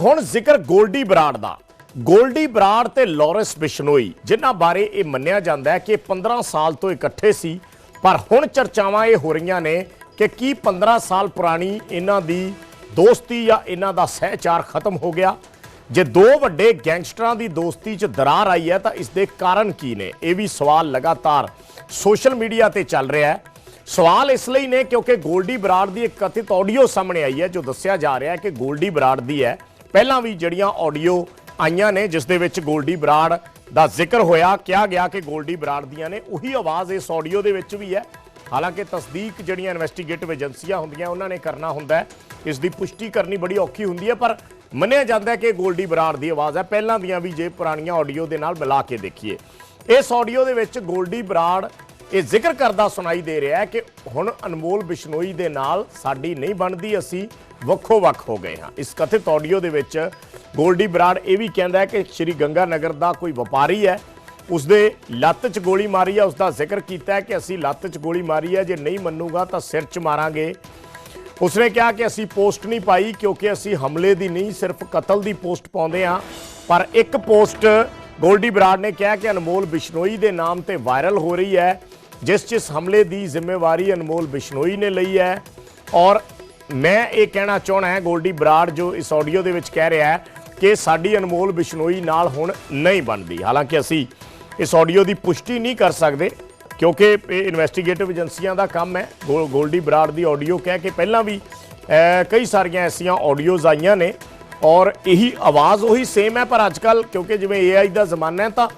ਹੁਣ ਜ਼ਿਕਰ ਗੋਲਡੀ ਬਰਾੜ ਦਾ। ਗੋਲਡੀ ਬਰਾੜ ਤੇ ਲਾਰੈਂਸ ਬਿਸ਼ਨੋਈ, ਜਿਨ੍ਹਾਂ ਬਾਰੇ ਇਹ ਮੰਨਿਆ ਜਾਂਦਾ ਹੈ ਕਿ 15 ਸਾਲ ਤੋਂ ਇਕੱਠੇ ਸੀ, ਪਰ ਹੁਣ ਚਰਚਾਵਾਂ ਇਹ ਹੋ ਰਹੀਆਂ ਨੇ ਕਿ ਕੀ 15 ਸਾਲ ਪੁਰਾਣੀ ਇਹਨਾਂ ਦੀ ਦੋਸਤੀ ਜਾਂ ਇਹਨਾਂ ਦਾ ਸਹਿਚਾਰ ਖਤਮ ਹੋ ਗਿਆ। ਜੇ ਦੋ ਵੱਡੇ ਗੈਂਗਸਟਰਾਂ ਦੀ ਦੋਸਤੀ 'ਚ ਦਰਾਰ ਆਈ ਹੈ ਤਾਂ ਇਸ ਦੇ ਕਾਰਨ ਕੀ ਨੇ? ਇਹ ਵੀ ਸਵਾਲ ਲਗਾਤਾਰ ਸੋਸ਼ਲ ਮੀਡੀਆ ਤੇ ਚੱਲ ਰਿਹਾ ਹੈ। ਸਵਾਲ ਇਸ ਲਈ ਨੇ ਕਿਉਂਕਿ ਗੋਲਡੀ ਬਰਾੜ ਦੀ ਇੱਕ ਕਥਿਤ ਆਡੀਓ ਸਾਹਮਣੇ ਆਈ ਹੈ, ਜੋ ਦੱਸਿਆ ਜਾ ਰਿਹਾ ਹੈ ਕਿ ਗੋਲਡੀ ਬਰਾੜ ਦੀ ਹੈ ਪਹਿਲਾਂ ਵੀ ਜਿਹੜੀਆਂ ਆਡੀਓ ਆਈਆਂ ਨੇ, ਜਿਸ ਦੇ ਵਿੱਚ ਗੋਲਡੀ ਬਰਾੜ ਦਾ ਜ਼ਿਕਰ ਹੋਇਆ, ਕਿਹਾ ਗਿਆ ਕਿ ਗੋਲਡੀ ਬਰਾੜ ਦੀਆਂ ਨੇ, ਉਹੀ ਆਵਾਜ਼ ਇਸ ਆਡੀਓ ਦੇ ਵਿੱਚ ਵੀ ਹੈ। ਹਾਲਾਂਕਿ ਤਸਦੀਕ ਜਿਹੜੀਆਂ ਇਨਵੈਸਟੀਗੇਟਿਵ ਏਜੰਸੀਆਂ ਹੁੰਦੀਆਂ, ਉਹਨਾਂ ਨੇ ਕਰਨਾ ਹੁੰਦਾ ਇਸ ਦੀ ਪੁਸ਼ਟੀ ਕਰਨੀ ਬੜੀ ਔਖੀ ਹੁੰਦੀ ਹੈ, ਪਰ ਮੰਨਿਆ ਜਾਂਦਾ ਹੈ ਕਿ ਗੋਲਡੀ ਬਰਾੜ ਦੀ ਆਵਾਜ਼ ਹੈ। ਪਹਿਲਾਂ ਦੀਆਂ ਵੀ ਜੇ ਪੁਰਾਣੀਆਂ ਆਡੀਓ ਦੇ ਨਾਲ ਮਿਲਾ ਕੇ ਦੇਖੀਏ। ਇਸ ਆਡੀਓ ਦੇ ਵਿੱਚ ਗੋਲਡੀ ਬਰਾੜ ਇਹ ਜ਼ਿਕਰ ਕਰਦਾ ਸੁਣਾਈ ਦੇ ਰਿਹਾ ਹੈ ਕਿ ਹੁਣ ਅਨਮੋਲ ਬਿਸ਼ਨੋਈ ਦੇ ਨਾਲ ਸਾਡੀ ਨਹੀਂ ਬਣਦੀ ਅਸੀਂ। ਵੱਖੋ ਵੱਖ ਹੋ ਗਏ ਹਾਂ। ਇਸ ਕਥਿਤ ਆਡੀਓ ਦੇ ਵਿੱਚ ਗੋਲਡੀ ਬਰਾੜ ਇਹ ਵੀ ਕਹਿੰਦਾ ਹੈ ਕਿ ਸ਼੍ਰੀ ਗੰਗਾ ਨਗਰ ਦਾ ਕੋਈ ਵਪਾਰੀ ਹੈ। ਉਸਦੇ ਲੱਤ 'ਚ ਗੋਲੀ ਮਾਰੀ ਹੈ। ਉਸ ਦਾ ਜ਼ਿਕਰ ਕੀਤਾ ਹੈ ਕਿ ਅਸੀਂ ਲੱਤ 'ਚ ਗੋਲੀ ਮਾਰੀ ਹੈ। ਜੇ ਨਹੀਂ ਮੰਨੂਗਾ ਤਾਂ ਸਿਰ 'ਚ ਮਾਰਾਂਗੇ। ਉਸਨੇ ਕਿਹਾ ਕਿ ਅਸੀਂ ਪੋਸਟ ਨਹੀਂ ਪਾਈ ਕਿਉਂਕਿ ਅਸੀਂ ਹਮਲੇ ਦੀ ਨਹੀਂ, ਸਿਰਫ ਕਤਲ ਦੀ ਪੋਸਟ ਪਾਉਂਦੇ ਹਾਂ। ਪਰ ਇੱਕ ਪੋਸਟ ਗੋਲਡੀ ਬਰਾੜ ਨੇ ਕਿਹਾ ਕਿ ਅਨਮੋਲ ਬਿਸ਼ਨੋਈ ਦੇ ਨਾਮ ਤੇ ਵਾਇਰਲ ਹੋ ਰਹੀ ਹੈ। ਜਿਸ 'ਚ ਇਸ ਹਮਲੇ ਦੀ ਜ਼ਿੰਮੇਵਾਰੀ ਅਨਮੋਲ ਬਿਸ਼ਨੋਈ ਨੇ ਲਈ ਹੈ। ਔਰ ਮੈਂ ਇਹ ਕਹਿਣਾ ਚਾਹਣਾ ਹੈ, ਗੋਲਡੀ ਬਰਾੜ ਜੋ ਇਸ ਆਡੀਓ ਦੇ ਵਿੱਚ ਕਹਿ ਰਿਹਾ ਹੈ ਕਿ ਸਾਡੀ ਅਨਮੋਲ ਬਿਸ਼ਨੋਈ ਨਾਲ ਹੁਣ ਨਹੀਂ ਬਣਦੀ। ਹਾਲਾਂਕਿ ਅਸੀਂ ਇਸ ਆਡੀਓ ਦੀ ਪੁਸ਼ਟੀ ਨਹੀਂ ਕਰ ਸਕਦੇ, ਕਿਉਂਕਿ ਇਹ ਇਨਵੈਸਟੀਗੇਟਿਵ ਏਜੰਸੀਆਂ ਦਾ ਕੰਮ ਹੈ। ਗੋ- ਗੋਲਡੀ ਬਰਾੜ ਦੀ ਆਡੀਓ ਕਹਿ ਕੇ ਪਹਿਲਾਂ ਵੀ ਕਈ ਸਾਰੀਆਂ ਐਸੀਆਂ ਆਡੀਓਜ਼ ਆਈਆਂ ਨੇ ਔਰ ਇਹੀ ਆਵਾਜ਼ ਉਹੀ ਸੇਮ ਹੈ, ਪਰ ਅੱਜ ਅੱਜਕੱਲ ਕਿਉਂਕਿ ਜਿਵੇਂ AI ਦਾ ਜ਼ਮਾਨਾ ਹੈ ਤਾਂ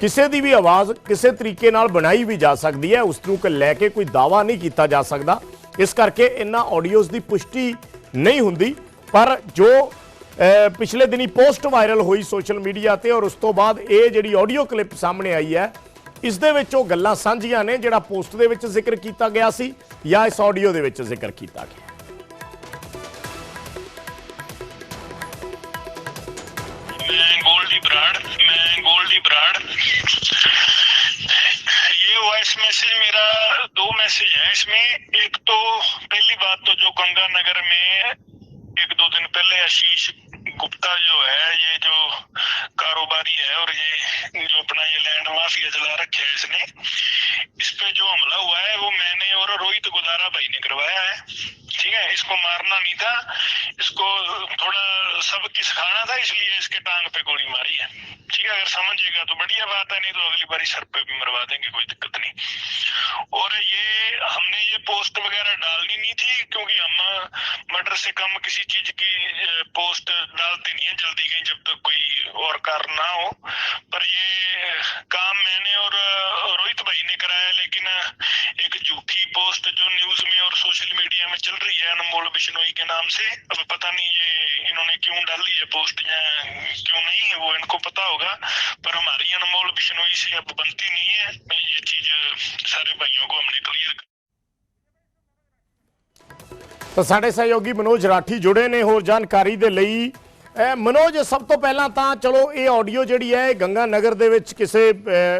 ਕਿਸੇ ਦੀ ਵੀ ਆਵਾਜ਼ ਕਿਸੇ ਤਰੀਕੇ ਨਾਲ ਬਣਾਈ ਵੀ ਜਾ ਸਕਦੀ ਹੈ। ਉਸ ਨੂੰ ਕਿ, ਲੈ ਕੇ ਕੋਈ ਦਾਵਾ ਨਹੀਂ ਕੀਤਾ ਜਾ ਸਕਦਾ। ਇਸ ਕਰਕੇ ਇਹਨਾਂ ਆਡੀਓਜ਼ ਦੀ ਪੁਸ਼ਟੀ ਨਹੀਂ ਹੁੰਦੀ। ਪਰ ਜੋ ਪਿਛਲੇ ਦਿਨੀ ਪੋਸਟ ਵਾਇਰਲ ਹੋਈ ਸੋਸ਼ਲ ਮੀਡੀਆ ਤੇ ਔਰ ਉਸ ਤੋਂ ਬਾਅਦ ਇਹ ਜਿਹੜੀ ਆਡੀਓ ਕਲਿੱਪ ਸਾਹਮਣੇ ਆਈ ਹੈ, ਇਸ ਦੇ ਵਿੱਚ ਉਹ ਗੱਲਾਂ ਸਾਂਝੀਆਂ ਨੇ ਜਿਹੜਾ ਪੋਸਟ ਦੇ ਵਿੱਚ ਜ਼ਿਕਰ ਕੀਤਾ ਗਿਆ ਸੀ ਜਾਂ ਇਸ ਆਡੀਓ ਦੇ ਵਿੱਚ ਜ਼ਿਕਰ ਕੀਤਾ ਗਿਆ। ਮੈਂ ਗੋਲਦੀ ਬਰਾੜ, ਮੈਂ ਗੋਲਦੀ ਬਰਾੜ। वॉइस मैसेज मेरा दो मैसेज है। इसमें एक तो पहली बात तो जो गंगा नगर में एक दो दिन पहले आशीष गुप्ता जो है, ये जो कारोबारी है और ये जो अपना ये लैंड माफिया चला रखे है इसने, इस पे जो हमला हुआ है, वो मैंने और रोहित गोदारा भाई ने करवाया है। ठीक है, इसको मारना नहीं था। इसको थोड़ा सबक सिखाना था, इसलिए इसके टांग पे गोली मारी है। ठीक है, अगर समझेगा तो बढ़िया बात है, नहीं तो अगली बारी सर पे भी मरवा देंगे, कोई दिक्कत नहीं। और ये, हमने ये पोस्ट वगैरह डालनी नहीं थी, क्योंकि हम मर्डर से कम किसी चीज़ की पोस्ट डालते नहीं है, जल्दी कहीं जब तक कोई और कारण ना हो। पर ये काम मैंने और रोहित भाई ने कराया लेकिन अ, एक झूठी पोस्ट जो न्यूज में और सोशल मीडिया में चल रही है अनमोल बिश्नोई के नाम से अब पता नहीं ये इन्होंने क्यों डाली है पोस्ट या क्यों नहीं है वो इनको पता होगा पर हमारी अनमोल बिश्नोई से अब बनती नहीं है ये चीज अ, सारे भाइयों को हमने क्लियर ਤਾਂ ਸਾਡੇ ਸਹਿਯੋਗੀ ਮਨੋਜ ਰਾਠੀ ਜੁੜੇ ਨੇ ਹੋਰ ਜਾਣਕਾਰੀ ਦੇ ਲਈ ਅਹ ਮਨੋਜ ਸਭ ਤੋਂ ਪਹਿਲਾਂ ਤਾਂ ਚਲੋ ਇਹ ਆਡੀਓ ਜਿਹੜੀ ਹੈ ਇਹ ਗੰਗਾ ਨਗਰ ਦੇ ਵਿੱਚ ਕਿਸੇ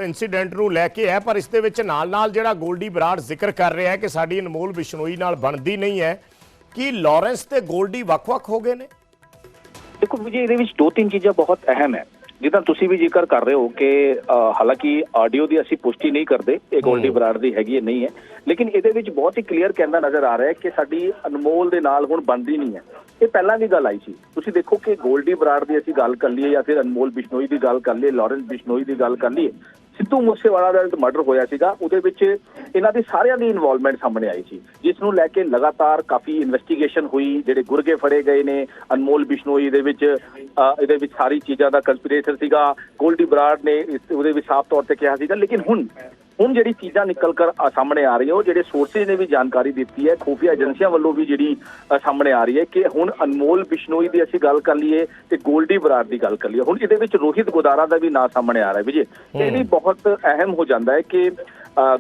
ਇਨਸੀਡੈਂਟ ਨੂੰ ਲੈ ਕੇ ਹੈ ਪਰ ਇਸ ਦੇ ਵਿੱਚ ਨਾਲ-ਨਾਲ ਜਿਹੜਾ ਗੋਲਡੀ ਬਰਾੜ ਜ਼ਿਕਰ ਕਰ ਰਿਹਾ ਹੈ ਕਿ ਸਾਡੀ ਅਨਮੋਲ ਬਿਸ਼ਨੋਈ ਨਾਲ ਬਣਦੀ ਨਹੀਂ ਹੈ ਕਿ ਲਾਰੈਂਸ ਤੇ ਗੋਲਡੀ ਵੱਖ-ਵੱਖ ਹੋ ਗਏ ਨੇ? ਦੇਖੋ ਵਿਜੇ ਇਹਦੇ ਵਿੱਚ ਦੋ ਤਿੰਨ ਚੀਜ਼ਾਂ ਬਹੁਤ ਅਹਿਮ ਹੈ ਜਿੱਦਾਂ ਤੁਸੀਂ ਵੀ ਜ਼ਿਕਰ ਕਰ ਰਹੇ ਹੋ ਕਿ ਹਾਲਾਂਕਿ ਆਡੀਓ ਦੀ ਅਸੀਂ ਪੁਸ਼ਟੀ ਨਹੀਂ ਕਰਦੇ ਇਹ ਗੋਲਡੀ। ਬਰਾੜ ਦੀ ਹੈਗੀ ਹੈ ਨਹੀਂ ਹੈ ਲੇਕਿਨ ਇਹਦੇ ਵਿੱਚ ਬਹੁਤ ਹੀ ਕਲੀਅਰ ਕਹਿੰਦਾ ਨਜ਼ਰ ਆ ਰਿਹਾ ਹੈ ਕਿ ਸਾਡੀ ਅਨਮੋਲ ਦੇ ਨਾਲ ਹੁਣ ਬਣਦੀ ਨਹੀਂ ਹੈ ਇਹ ਪਹਿਲਾਂ ਵੀ ਗੱਲ ਆਈ ਸੀ। ਤੁਸੀਂ ਦੇਖੋ ਕਿ ਗੋਲਡੀ ਬਰਾੜ ਦੀ ਅਸੀਂ ਗੱਲ ਕਰ ਲਈਏ ਜਾਂ ਫਿਰ ਅਨਮੋਲ ਬਿਸ਼ਨੋਈ ਦੀ ਗੱਲ ਕਰ ਲਈਏ, ਲਾਰੈਂਸ ਬਿਸ਼ਨੋਈ ਦੀ ਗੱਲ ਕਰ ਲਈਏ, ਸਿੱਧੂ ਮੂਸੇਵਾਲਾ ਦਾ ਮਰਡਰ ਹੋਇਆ ਸੀਗਾ, ਉਹਦੇ ਵਿੱਚ ਇਹਨਾਂ ਦੀ ਸਾਰਿਆਂ ਦੀ ਇਨਵੋਲਵਮੈਂਟ ਸਾਹਮਣੇ ਆਈ ਸੀ। ਜਿਸ ਨੂੰ ਲੈ ਕੇ ਲਗਾਤਾਰ ਕਾਫੀ ਇਨਵੈਸਟੀਗੇਸ਼ਨ ਹੋਈ, ਜਿਹੜੇ ਗੁਰਗੇ ਫੜੇ ਗਏ ਨੇ, ਅਨਮੋਲ ਬਿਸ਼ਨੋਈ ਦੇ ਵਿੱਚ ਇਹਦੇ ਵਿੱਚ ਸਾਰੀ ਚੀਜ਼ਾਂ ਦਾ ਕੰਸਪੀਰੇਟਰ ਸੀਗਾ। ਗੋਲਡੀ ਬਰਾੜ ਨੇ ਉਹਦੇ ਵਿੱਚ ਸਾਫ਼ ਤੌਰ ਤੇ ਕਿਹਾ ਸੀਗਾ, ਲੇਕਿਨ ਹੁਣ ਹੁਣ ਜਿਹੜੀ ਚੀਜ਼ਾਂ ਨਿਕਲ ਕਰ ਸਾਹਮਣੇ ਆ ਰਹੀਆਂ ਉਹ ਜਿਹੜੇ ਸੋਰਸਿਸ ਨੇ ਵੀ ਜਾਣਕਾਰੀ ਦਿੱਤੀ ਹੈ ਖੂਫੀਆ ਏਜੰਸੀਆਂ ਵੱਲੋਂ ਵੀ ਜਿਹੜੀ ਸਾਹਮਣੇ ਆ ਰਹੀ ਹੈ ਕਿ ਹੁਣ ਅਨਮੋਲ ਬਿਸ਼ਨੋਈ ਦੀ ਅਸੀਂ ਗੱਲ ਕਰ ਲਈਏ ਤੇ ਗੋਲਡੀ ਬਰਾੜ ਦੀ ਗੱਲ ਕਰ ਲਈਏ। ਹੁਣ ਇਹਦੇ ਵਿੱਚ ਰੋਹਿਤ ਗੋਦਾਰਾ ਦਾ ਵੀ ਨਾਂ ਸਾਹਮਣੇ ਆ ਰਿਹਾ ਹੈ ਵਿਜੇ। ਇਹ ਵੀ ਬਹੁਤ ਅਹਿਮ ਹੋ ਜਾਂਦਾ ਹੈ ਕਿ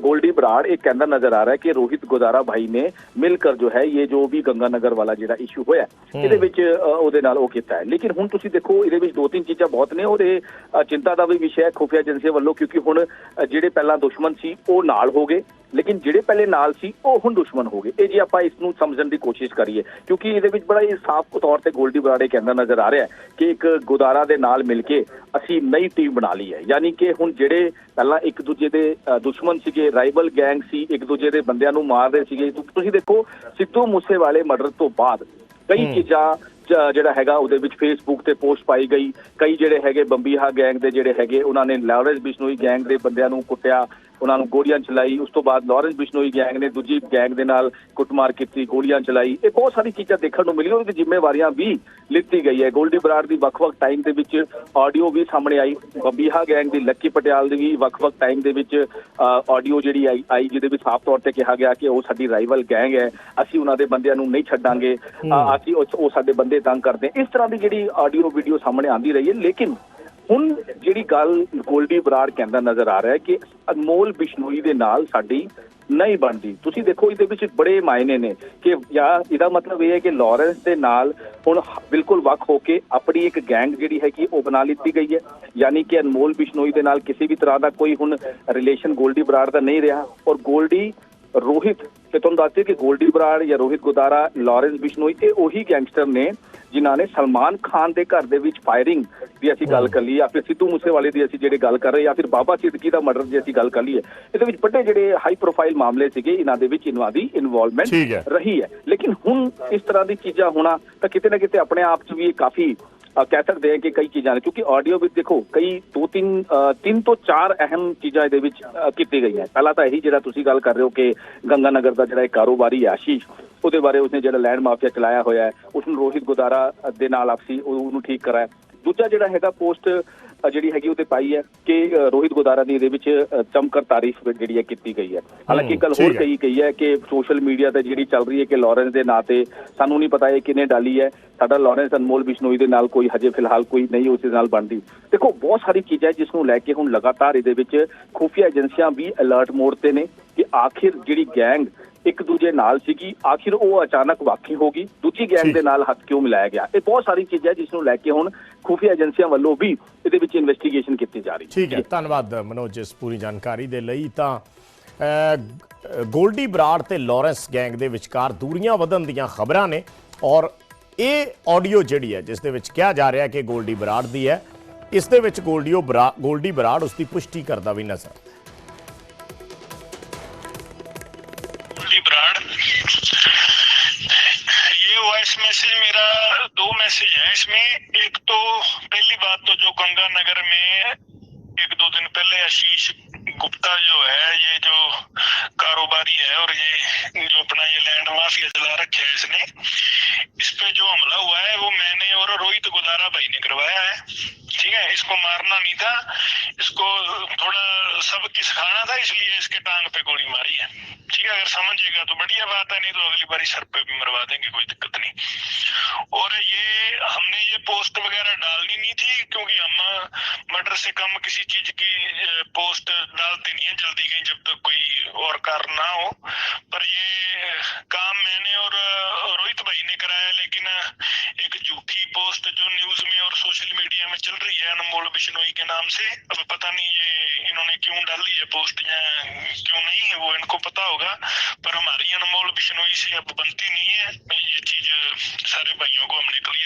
गोल्डी ब्राड़ एक कहना नजर आ रहा है कि रोहित गोदारा भाई ने मिलकर जो है ये जो भी ਗੰਗਾਨਗਰ ਵਾਲਾ ਜਿਹੜਾ ਇਸ਼ੂ ਹੋਇਆ ਹੂੰ। ਇਹਦੇ ਵਿੱਚ ਅ, ਉਹਦੇ ਨਾਲ ਉਹ ਕੀਤਾ ਹੈ ਲੇਕਿਨ ਹੁਣ ਤੁਸੀਂ ਦੇਖੋ ਇਹਦੇ ਵਿੱਚ ਦੋ ਤਿੰਨ ਚੀਜ਼ਾਂ ਬਹੁਤ ਨੇ ਔਰ ਇਹ ਅ, ਚਿੰਤਾ ਦਾ ਵੀ ਵਿਸ਼ਾ ਹੈ ਖੁਫੀਆ ਏਜੰਸੀਆਂ ਵੱਲੋਂ ਕਿਉਂਕਿ ਹੁਣ ਅ, ਜਿਹੜੇ ਪਹਿਲਾਂ ਦੁਸ਼ਮਣ ਸੀ ਉਹ ਨਾਲ ਹੋ ਗਏ ਲੇਕਿਨ ਜਿਹੜੇ ਪਹਿਲੇ ਨਾਲ ਸੀ ਉਹ ਹੁਣ ਦੁਸ਼ਮਣ ਹੋ ਗਏ। ਇਹ ਜੇ ਆਪਾਂ ਇਸ ਨੂੰ ਸਮਝਣ ਦੀ ਕੋਸ਼ਿਸ਼ ਕਰੀਏ ਕਿਉਂਕਿ ਇਹਦੇ ਵਿੱਚ ਬੜਾ ਹੀ ਸਾਫ਼ ਤੌਰ ਤੇ ਗੋਲਡੀ ਬਰਾੜੇ ਕਹਿੰਦਾ ਨਜ਼ਰ ਆ ਰਿਹਾ ਕਿ ਇੱਕ ਗੁਦਾਰਾ ਦੇ ਨਾਲ ਮਿਲ ਕੇ ਅਸੀਂ ਨਈ ਟੀਮ ਬਣਾ ਲਈ ਹੈ। ਯਾਨੀ ਕਿ ਹੁਣ ਜਿਹੜੇ ਪਹਿਲਾਂ ਇੱਕ ਦੂਜੇ ਦੇ ਦੁਸ਼ਮਣ ਸੀਗੇ ਰਾਈਵਲ ਗੈਂਗ ਸੀ ਇੱਕ ਦੂਜੇ ਦੇ ਬੰਦਿਆਂ ਨੂੰ ਮਾਰਦੇ ਸੀਗੇ। ਤੁਸੀਂ ਦੇਖੋ ਸਿੱਧੂ ਮੂਸੇਵਾਲੇ ਮਰਡਰ ਤੋਂ ਬਾਅਦ ਕਈ। ਚੀਜ਼ਾਂ ਜਿਹੜਾ ਹੈਗਾ ਉਹਦੇ ਵਿੱਚ ਫੇਸਬੁੱਕ ਤੇ ਪੋਸਟ ਪਾਈ ਗਈ। ਕਈ ਜਿਹੜੇ ਹੈਗੇ ਬੰਬੀਹਾ ਗੈਂਗ ਦੇ ਜਿਹੜੇ ਹੈਗੇ ਉਹਨਾਂ ਨੇ ਲਾਰੈਂਸ ਬਿਸ਼ਨੋਈ ਗੈਂਗ ਦੇ ਬੰਦਿਆਂ ਨੂੰ ਕੁੱਟਿਆ। ਉਹਨਾਂ ਨੂੰ ਗੋਲੀਆਂ ਚਲਾਈ ਉਸ ਤੋਂ ਬਾਅਦ ਲਾਰੈਂਸ ਬਿਸ਼ਨੋਈ ਗੈਂਗ ਨੇ ਦੂਜੀ ਗੈਂਗ ਦੇ ਨਾਲ ਕੁੱਟਮਾਰ ਕੀਤੀ ਗੋਲੀਆਂ ਚਲਾਈ। ਇਹ ਬਹੁਤ ਸਾਰੀ ਚੀਜ਼ਾਂ ਦੇਖਣ ਨੂੰ ਮਿਲੀਆਂ ਉਹਦੀ ਜ਼ਿੰਮੇਵਾਰੀਆਂ ਵੀ ਲਿੱਤੀ ਗਈ ਹੈ। ਗੋਲਡੀ ਬਰਾੜ ਦੀ ਵੱਖ-ਵੱਖ ਟਾਈਮ ਦੇ ਵਿੱਚ ਆਡੀਓ ਵੀ ਸਾਹਮਣੇ ਆਈ। ਬੰਬੀਹਾ ਗੈਂਗ ਦੀ ਲੱਕੀ ਪਟਿਆਲ ਦੀ ਵੀ ਵੱਖ-ਵੱਖ ਟਾਈਮ ਦੇ ਵਿੱਚ ਆਡੀਓ ਜਿਹੜੀ ਆਈ ਆਈ ਜਿਹਦੇ ਵਿੱਚ ਸਾਫ਼ ਤੌਰ ਤੇ ਕਿਹਾ ਗਿਆ ਕਿ ਉਹ ਸਾਡੀ ਰਾਈਵਲ ਗੈਂਗ ਹੈ। ਅਸੀਂ ਉਹਨਾਂ ਦੇ ਬੰਦਿਆਂ ਨੂੰ ਨਹੀਂ ਛੱਡਾਂਗੇ। ਅਸੀਂ ਉਹ ਉਹ ਸਾਡੇ ਬੰਦੇ ਤੰਗ ਕਰਦੇ ਇਸ ਤਰ੍ਹਾਂ ਦੀ ਜਿਹੜੀ ਆਡੀਓ ਵੀਡੀਓ ਸਾਹਮਣੇ ਆਂਦੀ ਰਹੀ ਹੈ ਲੇਕਿਨ ਹੁਣ ਜਿਹੜੀ ਗੱਲ ਗੋਲਡੀ ਬਰਾੜ ਕਹਿੰਦਾ ਨਜ਼ਰ ਆ ਰਿਹਾ ਹੈ ਕਿ ਅਨਮੋਲ ਬਿਸ਼ਨੋਈ ਦੇ ਨਾਲ ਸਾਡੀ ਨਹੀਂ ਬਣਦੀ। ਤੁਸੀਂ ਦੇਖੋ, ਇਹਦੇ ਵਿੱਚ ਬੜੇ ਮਾਇਨੇ ਨੇ ਕਿ ਜਾਂ ਇਹਦਾ ਮਤਲਬ ਇਹ ਹੈ ਕਿ ਲਾਰੈਂਸ ਦੇ ਨਾਲ ਹੁਣ ਬਿਲਕੁਲ ਵੱਖ ਹੋ ਕੇ ਆਪਣੀ ਇੱਕ ਗੈਂਗ ਜਿਹੜੀ ਹੈ ਕਿ ਉਹ ਬਣਾ ਲਿੱਤੀ ਗਈ ਹੈ। ਯਾਨੀ ਕਿ ਅਨਮੋਲ ਬਿਸ਼ਨੋਈ ਦੇ ਨਾਲ ਕਿਸੇ ਵੀ ਤਰ੍ਹਾਂ ਦਾ ਕੋਈ ਹੁਣ ਰਿਲੇਸ਼ਨ ਗੋਲਡੀ ਬਰਾੜ ਦਾ ਨਹੀਂ ਰਿਹਾ। ਔਰ ਗੋਲਡੀ, ਰੋਹਿਤ ਤੇ ਤੁਹਾਨੂੰ ਦੱਸਦੇ ਕਿ ਗੋਲਡੀ ਬਰਾੜ ਜਾਂ ਰੋਹਿਤ ਗੁਦਾਰਾ, ਲਾਰੈਂਸ ਬਿਸ਼ਨੋਈ, ਇਹ ਉਹੀ ਗੈਂਗਸਟਰ ਨੇ ਜਿਨ੍ਹਾਂ ਨੇ ਸਲਮਾਨ ਖਾਨ ਦੇ ਘਰ ਦੇ ਵਿੱਚ ਫਾਇਰਿੰਗ ਦੀ ਅਸੀਂ ਗੱਲ ਕਰ ਲਈ ਜਾਂ ਫਿਰ ਸਿੱਧੂ ਮੂਸੇਵਾਲੇ ਦੀ ਅਸੀਂ ਜਿਹੜੇ ਗੱਲ ਕਰ ਰਹੇ ਜਾਂ ਫਿਰ ਬਾਬਾ ਸਿੱਦਕੀ ਦਾ ਮਰਡਰ ਦੀ ਅਸੀਂ ਗੱਲ ਕਰ ਲਈਏ ਇਹਦੇ ਵਿੱਚ ਵੱਡੇ ਜਿਹੜੇ ਹਾਈ ਪ੍ਰੋਫਾਈਲ ਮਾਮਲੇ ਸੀਗੇ ਇਹਨਾਂ ਦੇ ਵਿੱਚ ਇਹਨਾਂ ਦੀ ਇਨਵੋਲਵਮੈਂਟ ਹੈ। ਰਹੀ ਹੈ। ਲੇਕਿਨ ਹੁਣ ਇਸ ਤਰ੍ਹਾਂ ਦੀ ਚੀਜ਼ਾਂ ਹੋਣਾ ਤਾਂ ਕਿਤੇ ਨਾ ਕਿਤੇ ਆਪਣੇ ਆਪ 'ਚ ਵੀ ਇਹ ਕਾਫੀ ਕਹਿ ਸਕਦੇ ਹਾਂ ਕਿ ਕਈ ਚੀਜ਼ਾਂ ਨੇ ਕਿਉਂਕਿ ਆਡੀਓ ਵਿੱਚ ਦੇਖੋ ਕਈ ਦੋ ਤਿੰਨ ਤਿੰਨ ਤੋਂ ਚਾਰ ਅਹਿਮ ਚੀਜ਼ਾਂ ਇਹਦੇ ਵਿੱਚ ਕੀਤੀ ਗਈਆਂ। ਪਹਿਲਾ ਤਾਂ ਇਹੀ ਜਿਹੜਾ ਤੁਸੀਂ ਗੱਲ ਕਰ ਰਹੇ ਹੋ ਕਿ ਗੰਗਾ ਨਗਰ ਦਾ ਜਿਹੜਾ ਇੱਕ ਕਾਰੋਬਾਰੀ ਹੈ ਆਸ਼ੀਸ਼ ਉਹਦੇ ਬਾਰੇ ਉਸਨੇ ਜਿਹੜਾ ਲੈਂਡ ਮਾਫੀਆ ਚਲਾਇਆ ਹੋਇਆ ਹੈ ਉਸ ਨੂੰ ਰੋਹਿਤ ਗੁਦਾਰਾ ਦੇ ਨਾਲ ਆਪਸੀ ਉਹ- ਉਹਨੂੰ ਠੀਕ ਕਰਾਇਆ ਦੂਜਾ ਜਿਹੜਾ ਹੈਗਾ ਪੋਸਟ ਜਿਹੜੀ ਹੈਗੀ ਉਹ ਤੇ ਪਾਈ ਹੈ ਕਿ ਰੋਹਿਤ ਗੁਦਾਰਾ ਦੀ ਇਹਦੇ ਵਿੱਚ ਚਮਕਰ ਤਾਰੀਫ ਜਿਹੜੀ ਹੈ ਕੀਤੀ ਗਈ ਹੈ। ਹਾਲਾਂਕਿ ਠੀਕ ਹੋਰ। ਕਹੀ ਗਈ ਹੈ ਕਿ ਸੋਸ਼ਲ ਮੀਡੀਆ ਤੇ ਜਿਹੜੀ ਚੱਲ ਰਹੀ ਹੈ ਕਿ ਲਾਰੈਂਸ ਦੇ ਨਾਂ ਤੇ ਸਾਨੂੰ ਨਹੀਂ ਪਤਾ ਇਹ ਕਿਨੇ ਡਾਲੀ ਹੈ। ਸਾਡਾ ਲਾਰੈਂਸ ਅਨਮੋਲ ਬਿਸ਼ਨੋਈ ਦੇ ਨਾਲ ਕੋਈ ਹਜੇ ਫਿਲਹਾਲ ਕੋਈ ਨਹੀਂ ਉਸ ਦੇ ਨਾਲ ਬਣਦੀ। ਦੇਖੋ ਬਹੁਤ ਸਾਰੀ ਚੀਜ਼ਾਂ ਜਿਸ ਨੂੰ ਲੈ ਕੇ ਹੁਣ ਲਗਾਤਾਰ ਇਹਦੇ ਵਿੱਚ ਖੁਫੀਆ ਏਜੰਸੀਆਂ ਵੀ ਅਲਰਟ ਮੋਡ ਤੇ ਨੇ ਕਿ ਆਖਿਰ ਜਿਹੜੀ ਗੈਂਗ ਇੱਕ ਦੂਜੇ ਨਾਲ ਸੀਗੀ। ਆਖਿਰ ਉਹ ਅਚਾਨਕ ਵਾਕੀ ਹੋ ਗਈ। ਦੂਜੀ ਗੈਂਗ। ਦੇ ਨਾਲ ਹੱਥ ਕਿਉਂ ਮਿਲਾਇਆ ਗਿਆ? ਇਹ ਬਹੁਤ ਸਾਰੀ ਚੀਜ਼ਾਂ ਹੈ ਜਿਸ ਨੂੰ ਲੈ ਕੇ ਹੁਣ ਖੁਫੀਆ ਏਜੰਸੀਆਂ ਵੱਲੋਂ ਵੀ ਇਹਦੇ ਵਿੱਚ ਇਨਵੈਸਟੀਗੇਸ਼ਨ ਕੀਤੀ ਜਾ ਰਹੀ ਠੀਕ ਹੈ। ਧੰਨਵਾਦ ਮਨੋਜ ਇਸ ਪੂਰੀ ਜਾਣਕਾਰੀ ਦੇ ਲਈ। ਤਾਂ ਗੋਲਡੀ ਬਰਾੜ ਤੇ ਲਾਰੈਂਸ ਗੈਂਗ ਦੇ ਵਿਚਕਾਰ ਦੂਰੀਆਂ ਵਧਣ ਦੀਆਂ ਖਬਰਾਂ ਨੇ ਔਰ ਇਹ ਆਡੀਓ ਜਿਹੜੀ ਹੈ ਜਿਸ ਦੇ ਵਿੱਚ ਕਿਹਾ ਜਾ ਰਿਹਾ ਹੈ ਕਿ ਗੋਲਡੀ ਬਰਾੜ ਦੀ ਹੈ ਇਸ ਦੇ ਵਿੱਚ ਗੋਲਡੀਓ ਗੋਲਡੀ ਬਰਾੜ ਉਸ ਦੀ ਪੁਸ਼ਟੀ ਕਰਦਾ ਵੀ ਨਜ਼ਰ। रवि ब्रांड। ये वॉइस मैसेज मेरा दो मैसेज है। इसमें एक तो पहली बात तो जो गंगानगर में एक दो दिन पहले आशीष गुप्ता जो है, ये जो कारोबारी है और ये जो अपना ये लैंड माफिया चला रखे है इसने, इस पे जो हमला हुआ है, वो मैंने और रोहित गुदारा भाई ने करवाया है। ठीक है? इसको मारना नहीं था। इसको थोड़ा सबक सिखाना था, इसलिए इसके टांग पे गोली मारी है। ठीक है, अगर समझेगा तो बढ़िया बात है, नहीं तो अगली बारी सर पे भी मरवा देंगे, कोई दिक्कत नहीं। और ये, हमने ये पोस्ट वगैरह डालनी नहीं थी, क्योंकि हम मर्डर से कम किसी चीज़ की पोस्ट डालते नहीं है, जल्दी कहीं जब तक तो कोई और कारण ना हो। पर ये काम मैंने और रोहित भाई ने कराया, लेकिन एक झूठी पोस्ट जो न्यूज़ में और सोशल मीडिया में चल रही है, अनमोल बिश्नोई के नाम से, अब पता नहीं ये इन्होंने क्यों डाली है पोस्ट या क्यों नहीं है वो इनको पता होगा पर हमारी अनमोल बिश्नोई से अब बनती नहीं है ये चीज सारे भाइयों को हमने क्लियर